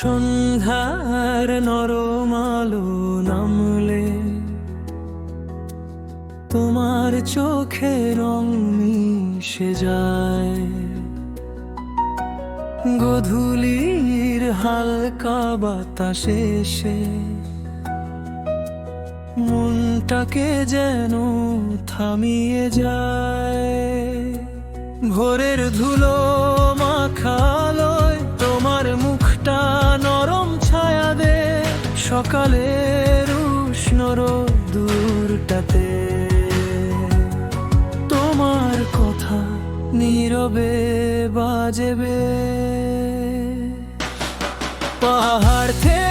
সন্ধ্যার নরম আলো নামলে তোমার চোখে রং মিশে যায়। গধূলির হালকা বাতাসে এসে মনটাকে যেন থামিয়ে যায়। ভোরের ধুলো মাখালয় সকালের উষ্ণ দূরটাতে। তোমার কথা নীরবে বাজেবে। পাহাড় থেকে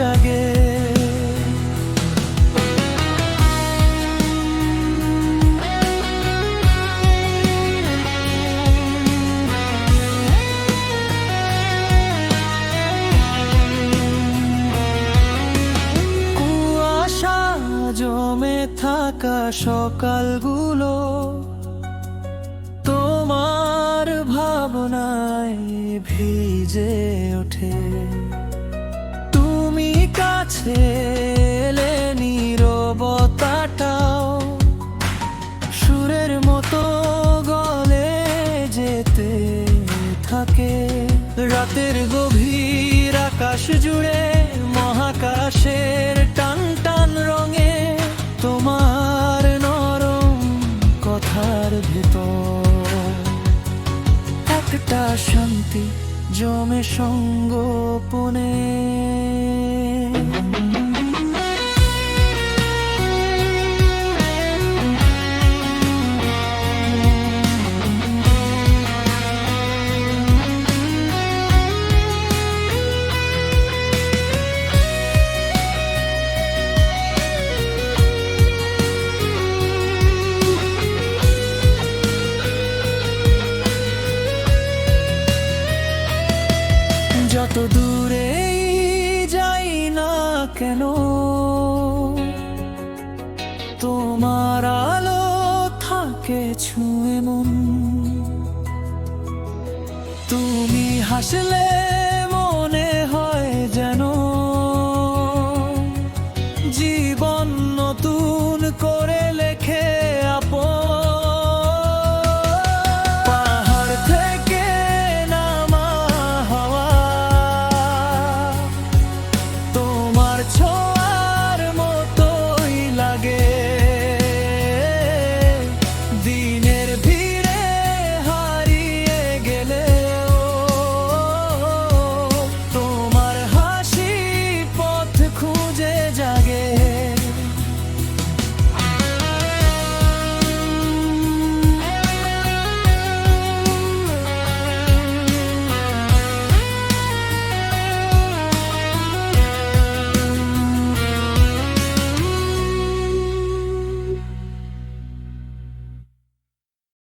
জাগে। জমে থাকা সকালগুলো তোমার ভাবনায় ভিজে ওঠে। কাছে এলে নীরবতাটাও সুরের মতো গলে যেতে থাকে। রাতের গভীর আকাশ জুড়ে মহাকাশের টান টান রঙে তোমার নরম কথার ভেতর। একটা শান্তি জমে সঙ্গোপনে। যত দূরে যাই না কেন? তোমার আলো থাকে ছুঁয়ে মন। তুমি হাসলে তোমার ছোঁয়ার